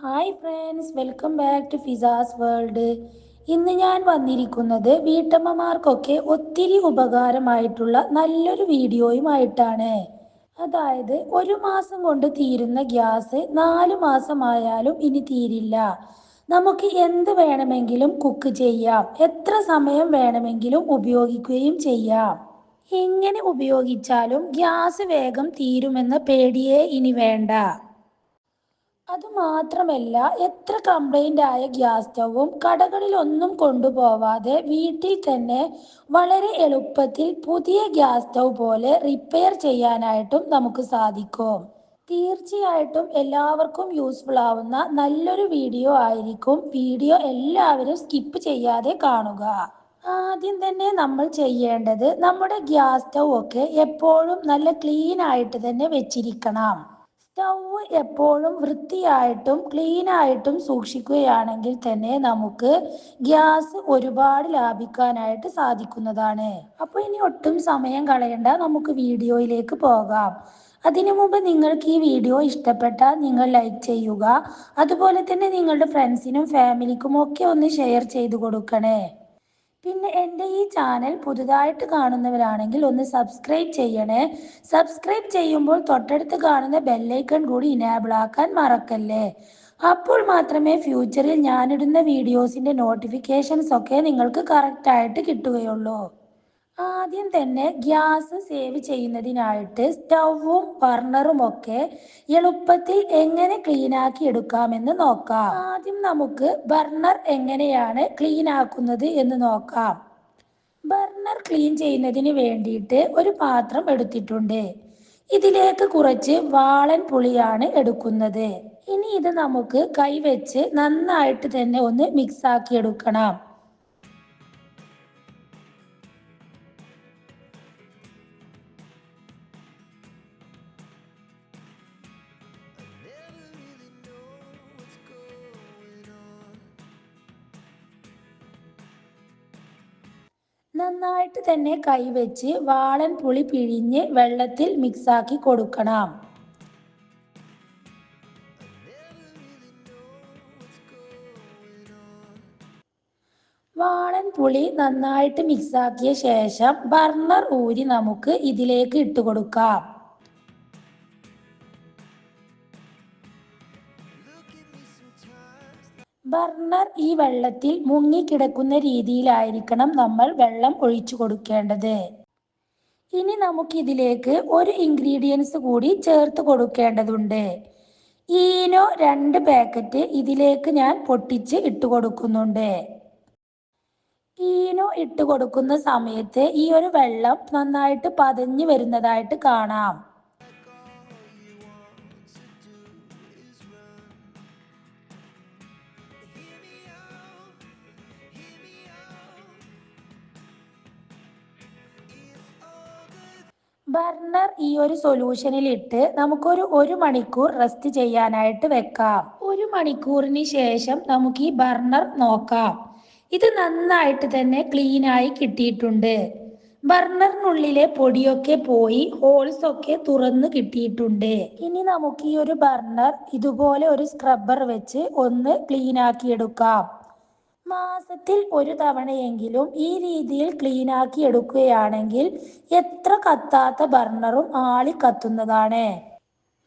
Hi friends welcome back to Fiza's world ഇന്ന് ഞാൻ വന്നിരിക്കുന്നത് വീട്ടമ്മമാർക്കൊക്കെ ഒത്തിരി ഉപകാരമായിട്ടുള്ള നല്ലൊരു വീഡിയോയുമായിട്ടാണ്. അതായത് ഒരു മാസം കൊണ്ട് തീരുന്ന ഗ്യാസ് നാല് മാസമായാലും ഇനി തീരില്ല. നമുക്ക് എന്ത് വേണമെങ്കിലും കുക്ക് ചെയ്യാം. എത്ര സമയം വേണമെങ്കിലും ഉപയോഗിക്കുകയും ചെയ്യാം. എങ്ങനെ ഉപയോഗിച്ചാലും ഗ്യാസ് വേഗം തീരുമെന്ന പേടിയേ ഇനി വേണ്ട. അതുമാത്രമല്ല എത്ര കംപ്ലൈന്റ് ആയ ഗ്യാസ് സ്റ്റൗവും കടകളിലൊന്നും കൊണ്ടുപോവാതെ വീട്ടിൽ തന്നെ വളരെ എളുപ്പത്തിൽ പുതിയ ഗ്യാസ് സ്റ്റൗ പോലെ റിപ്പയർ ചെയ്യാനായിട്ടും നമുക്ക് സാധിക്കും. തീർച്ചയായിട്ടും എല്ലാവർക്കും യൂസ്ഫുൾ ആവുന്ന നല്ലൊരു വീഡിയോ ആയിരിക്കും. വീഡിയോ എല്ലാവരും സ്കിപ്പ് ചെയ്യാതെ കാണുക. ആദ്യം തന്നെ നമ്മൾ ചെയ്യേണ്ടത് നമ്മുടെ ഗ്യാസ് സ്റ്റൗ ഒക്കെ എപ്പോഴും നല്ല ക്ലീൻ ആയിട്ട് തന്നെ വെച്ചിരിക്കണം. സ്റ്റൗവ് എപ്പോഴും വൃത്തിയായിട്ടും ക്ലീൻ ആയിട്ടും സൂക്ഷിക്കുകയാണെങ്കിൽ തന്നെ നമുക്ക് ഗ്യാസ് ഒരുപാട് ലാഭിക്കാനായിട്ട് സാധിക്കുന്നതാണ്. അപ്പോൾ ഇനി ഒട്ടും സമയം കളയണ്ട നമുക്ക് വീഡിയോയിലേക്ക് പോകാം. അതിനു മുമ്പ് നിങ്ങൾക്ക് ഈ വീഡിയോ ഇഷ്ടപ്പെട്ടാൽ നിങ്ങൾ ലൈക്ക് ചെയ്യുക. അതുപോലെ തന്നെ നിങ്ങളുടെ ഫ്രണ്ട്സിനും ഫാമിലിക്കും ഒക്കെ ഒന്ന് ഷെയർ ചെയ്തു കൊടുക്കണേ. പിന്നെ എന്റെ ഈ ചാനൽ പുതുതായിട്ട് കാണുന്നവരാണെങ്കിൽ ഒന്ന് സബ്സ്ക്രൈബ് ചെയ്യണേ. സബ്സ്ക്രൈബ് ചെയ്യുമ്പോൾ തൊട്ടടുത്ത് കാണുന്ന ബെല്ലൈക്കൺ കൂടി ഇനേബിൾ ആക്കാൻ മറക്കല്ലേ. അപ്പോൾ മാത്രമേ ഫ്യൂച്ചറിൽ ഞാനിടുന്ന വീഡിയോസിന്റെ നോട്ടിഫിക്കേഷൻസ് ഒക്കെ നിങ്ങൾക്ക് കറക്റ്റായിട്ട് കിട്ടുകയുള്ളൂ. ആദ്യം തന്നെ ഗ്യാസ് സേവ് ചെയ്യുന്നതിനായിട്ട് സ്റ്റൗവും ബർണറും ഒക്കെ എളുപ്പത്തിൽ എങ്ങനെ ക്ലീൻ ആക്കി എടുക്കാമെന്ന് നോക്കാം. ആദ്യം നമുക്ക് ബർണർ എങ്ങനെയാണ് ക്ലീൻ ആക്കുന്നത് എന്ന് നോക്കാം. ബർണർ ക്ലീൻ ചെയ്യുന്നതിന് വേണ്ടിയിട്ട് ഒരു പാത്രം എടുത്തിട്ടുണ്ട്. ഇതിലേക്ക് കുറച്ച് വാളൻ പുളിയാണ് എടുക്കുന്നത്. ഇനി ഇത് നമുക്ക് കൈവച്ച് നന്നായിട്ട് തന്നെ ഒന്ന് മിക്സ് ആക്കി എടുക്കണം. നന്നായിട്ട് തന്നെ കൈവച്ച് വാളൻ പുളി പിഴിഞ്ഞ് വെള്ളത്തിൽ മിക്സാക്കി കൊടുക്കണം. വാളൻ പുളി നന്നായിട്ട് മിക്സാക്കിയ ശേഷം ബർണർ ഊരി നമുക്ക് ഇതിലേക്ക് ഇട്ട് കൊടുക്കാം. ബർണർ ഈ വെള്ളത്തിൽ മുങ്ങിക്കിടക്കുന്ന രീതിയിലായിരിക്കണം നമ്മൾ വെള്ളം ഒഴിച്ചു കൊടുക്കേണ്ടത്. ഇനി നമുക്കിതിലേക്ക് ഒരു ഇൻഗ്രീഡിയൻസ് കൂടി ചേർത്ത് കൊടുക്കേണ്ടതുണ്ട്. ഈനോ രണ്ട് പാക്കറ്റ് ഇതിലേക്ക് ഞാൻ പൊട്ടിച്ച് ഇട്ട് കൊടുക്കുന്നുണ്ട്. ഈനോ ഇട്ട് കൊടുക്കുന്ന സമയത്ത് ഈ ഒരു വെള്ളം നന്നായിട്ട് പതഞ്ഞു വരുന്നതായിട്ട് കാണാം. ബർണർ ഈ ഒരു സൊല്യൂഷനിൽ ഇട്ട് നമുക്കൊരു ഒരു മണിക്കൂർ റെസ്റ്റ് ചെയ്യാനായിട്ട് വെക്കാം. ഒരു മണിക്കൂറിന് ശേഷം നമുക്ക് ഈ ബർണർ നോക്കാം. ഇത് നന്നായിട്ട് തന്നെ ക്ലീൻ ആയി കിട്ടിയിട്ടുണ്ട്. ബർണറിനുള്ളിലെ പൊടിയൊക്കെ പോയി ഹോൾസ് ഒക്കെ തുറന്ന് കിട്ടിയിട്ടുണ്ട്. ഇനി നമുക്ക് ഈ ഒരു ബർണർ ഇതുപോലെ ഒരു സ്ക്രബ്ബർ വെച്ച് ഒന്ന് ക്ലീൻ ആക്കി എടുക്കാം മാസത്തിൽ ഒരു തവണയെങ്കിലും ഈ രീതിയിൽ ക്ലീൻ ആക്കി എടുക്കുകയാണെങ്കിൽ എത്ര കത്താത്ത ബർണറും ആളി കത്തുന്നതാണ്.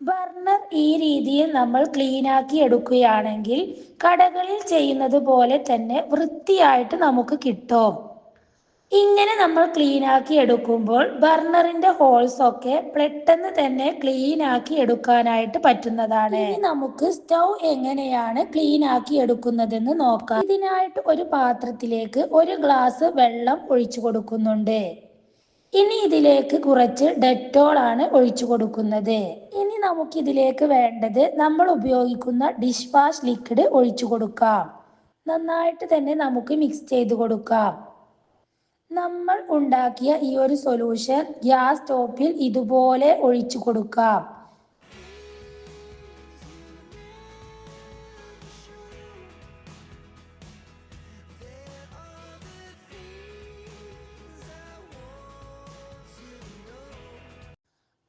ബർണർ ഈ രീതിയിൽ നമ്മൾ ക്ലീൻ ആക്കി എടുക്കുകയാണെങ്കിൽ കടകളിൽ ചെയ്യുന്നത് പോലെ തന്നെ വൃത്തിയായിട്ട് നമുക്ക് കിട്ടും. ഇങ്ങനെ നമ്മൾ ക്ലീൻ ആക്കി എടുക്കുമ്പോൾ ബർണറിന്റെ ഹോൾസ് ഒക്കെ പെട്ടെന്ന് തന്നെ ക്ലീൻ ആക്കി എടുക്കാനായിട്ട് പറ്റുന്നതാണ്. നമുക്ക് സ്റ്റൗ എങ്ങനെയാണ് ക്ലീൻ ആക്കി എടുക്കുന്നതെന്ന് നോക്കാം. ഇതിനായിട്ട് ഒരു പാത്രത്തിലേക്ക് ഒരു ഗ്ലാസ് വെള്ളം ഒഴിച്ചു കൊടുക്കുന്നുണ്ട്. ഇനി ഇതിലേക്ക് കുറച്ച് ഡെറ്റോൾ ആണ് ഒഴിച്ചു കൊടുക്കുന്നത്. ഇനി നമുക്ക് ഇതിലേക്ക് വേണ്ടത് നമ്മൾ ഉപയോഗിക്കുന്ന ഡിഷ് വാഷ് ലിക്വിഡ് ഒഴിച്ചു കൊടുക്കാം. നന്നായിട്ട് തന്നെ നമുക്ക് മിക്സ് ചെയ്ത് കൊടുക്കാം. നമ്മൾ ഉണ്ടാക്കിയ ഈ ഒരു സൊല്യൂഷൻ ഗ്യാസ് സ്റ്റോപ്പിൽ ഇതുപോലെ ഒഴിച്ചു കൊടുക്കാം.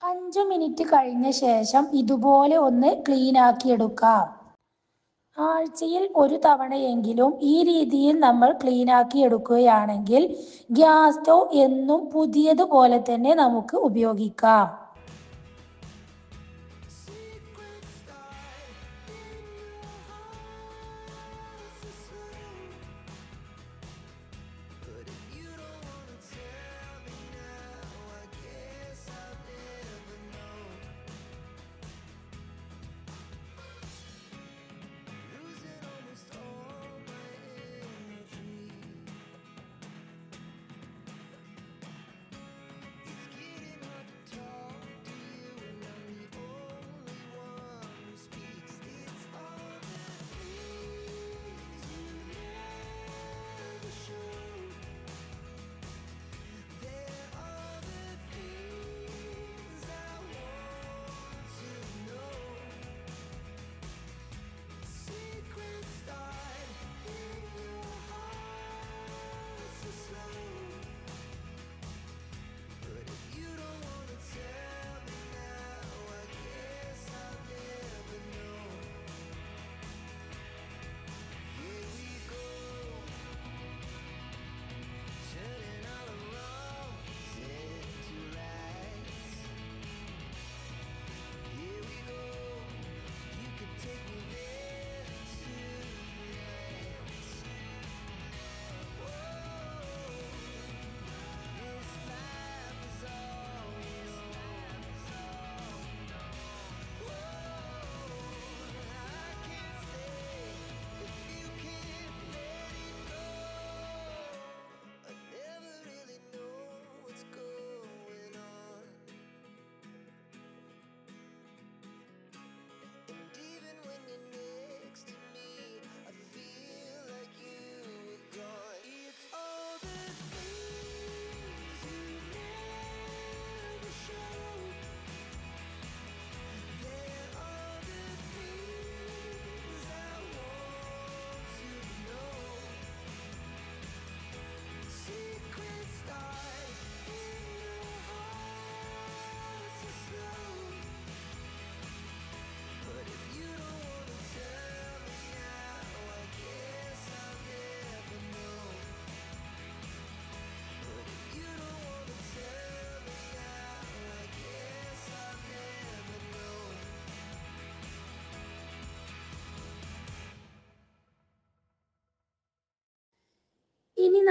അഞ്ച് മിനിറ്റ് കഴിഞ്ഞ ശേഷം ഇതുപോലെ ഒന്ന് ക്ലീൻ ആക്കി എടുക്കാം. ആഴ്ചയിൽ ഒരു തവണയെങ്കിലും ഈ രീതിയിൽ നമ്മൾ ക്ലീൻ ആക്കി എടുക്കുകയാണെങ്കിൽ ഗ്യാസ് സ്റ്റൗ എന്നും പുതിയതുപോലെ തന്നെ നമുക്ക് ഉപയോഗിക്കാം.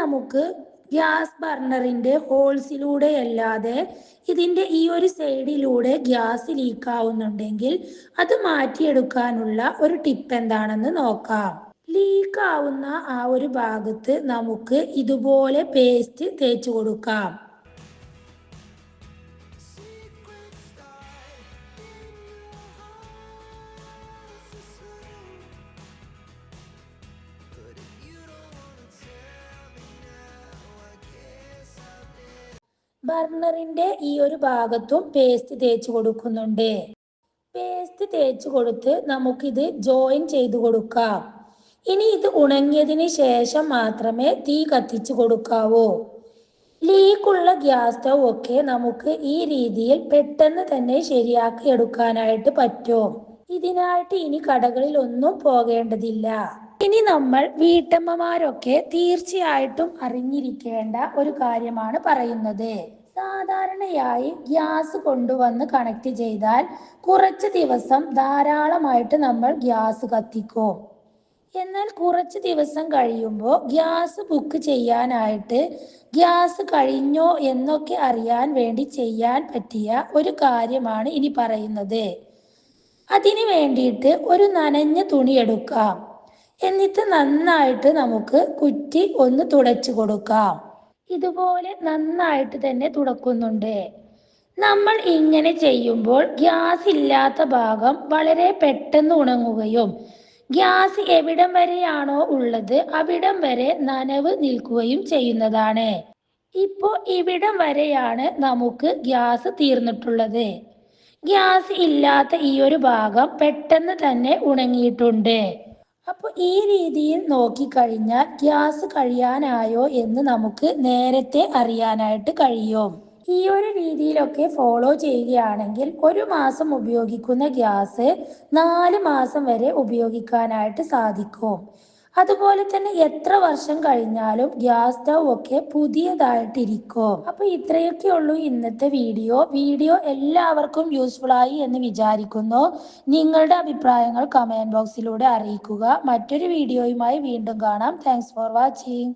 നമുക്ക് ഗ്യാസ് ബർണറിന്റെ ഹോൾസിലൂടെ അല്ലാതെ ഇതിന്റെ ഈ ഒരു സൈഡിലൂടെ ഗ്യാസ് ലീക്ക് ആവുന്നുണ്ടെങ്കിൽ അത് മാറ്റിയെടുക്കാനുള്ള ഒരു ടിപ്പ് എന്താണെന്ന് നോക്കാം. ലീക്ക് ആവുന്ന ആ ഒരു ഭാഗത്ത് നമുക്ക് ഇതുപോലെ പേസ്റ്റ് തേച്ചു കൊടുക്കാം. ബർണറിന്റെ ഈ ഒരു ഭാഗത്തും പേസ്റ്റ് തേച്ച് കൊടുക്കുന്നുണ്ട്. പേസ്റ്റ് തേച്ച് കൊടുത്ത് നമുക്കിത് ജോയിൻ ചെയ്തു കൊടുക്കാം. ഇനി ഇത് ഉണങ്ങിയതിന് ശേഷം മാത്രമേ തീ കത്തിച്ചു കൊടുക്കാവൂ. ലീക്കുള്ള ഗ്യാസ് സ്റ്റൗ ഒക്കെ നമുക്ക് ഈ രീതിയിൽ പെട്ടെന്ന് തന്നെ ശരിയാക്കി എടുക്കാനായിട്ട് പറ്റും. ഇതിനായിട്ട് ഇനി കടകളിൽ ഒന്നും പോകേണ്ടതില്ല. ഇനി നമ്മൾ വീട്ടമ്മമാരൊക്കെ തീർച്ചയായിട്ടും അറിഞ്ഞിരിക്കേണ്ട ഒരു കാര്യമാണ് പറയുന്നത്. സാധാരണയായി ഗ്യാസ് കൊണ്ടുവന്ന് കണക്ട് ചെയ്താൽ കുറച്ച് ദിവസം ധാരാളമായിട്ട് നമ്മൾ ഗ്യാസ് കത്തിക്കും. എന്നാൽ കുറച്ച് ദിവസം കഴിയുമ്പോൾ ഗ്യാസ് ബുക്ക് ചെയ്യാനായിട്ട് ഗ്യാസ് കഴിഞ്ഞോ എന്നൊക്കെ അറിയാൻ വേണ്ടി ചെയ്യാൻ പറ്റിയ ഒരു കാര്യമാണ് ഇനി പറയുന്നത്. അതിന് വേണ്ടിയിട്ട് ഒരു നനഞ്ഞ തുണി എടുക്കാം. എന്നിട്ട് നന്നായിട്ട് നമുക്ക് കുറ്റി ഒന്ന് തുടച്ചു കൊടുക്കാം. ഇതുപോലെ നന്നായിട്ട് തന്നെ തുടക്കുന്നുണ്ട്. നമ്മൾ ഇങ്ങനെ ചെയ്യുമ്പോൾ ഗ്യാസ് ഇല്ലാത്ത ഭാഗം വളരെ പെട്ടെന്ന് ഉണങ്ങുകയും ഗ്യാസ് എവിടം വരെയാണോ ഉള്ളത് അവിടം വരെ നനവ് നിൽക്കുകയും ചെയ്യുന്നതാണ്. ഇപ്പോ ഇവിടം വരെയാണ് നമുക്ക് ഗ്യാസ് തീർന്നിട്ടുള്ളത്. ഗ്യാസ് ഇല്ലാത്ത ഈ ഒരു ഭാഗം പെട്ടെന്ന് തന്നെ ഉണങ്ങിയിട്ടുണ്ട്. അപ്പോൾ ഈ രീതിയിൽ നോക്കിക്കഴിഞ്ഞാൽ ഗ്യാസ് കഴിയാനായോ എന്ന് നമുക്ക് നേരത്തെ അറിയാനായിട്ട് കഴിയും. ഈ ഒരു രീതിയിലൊക്കെ ഫോളോ ചെയ്യുകയാണെങ്കിൽ ഒരു മാസം ഉപയോഗിക്കുന്ന ഗ്യാസ് നാല് മാസം വരെ ഉപയോഗിക്കാനായിട്ട് സാധിക്കും. അതുപോലെ തന്നെ എത്ര വർഷം കഴിഞ്ഞാലും ഗ്യാസ് സ്റ്റൗ ഒക്കെ പുതിയതായിട്ടിരിക്കും. അപ്പൊ ഇത്രയൊക്കെ ഉള്ളൂ ഇന്നത്തെ വീഡിയോ. വീഡിയോ എല്ലാവർക്കും യൂസ്ഫുൾ ആയി എന്ന് വിചാരിക്കുന്നു. നിങ്ങളുടെ അഭിപ്രായങ്ങൾ കമന്റ് ബോക്സിലൂടെ അറിയിക്കുക. മറ്റൊരു വീഡിയോയുമായി വീണ്ടും കാണാം. Thanks for watching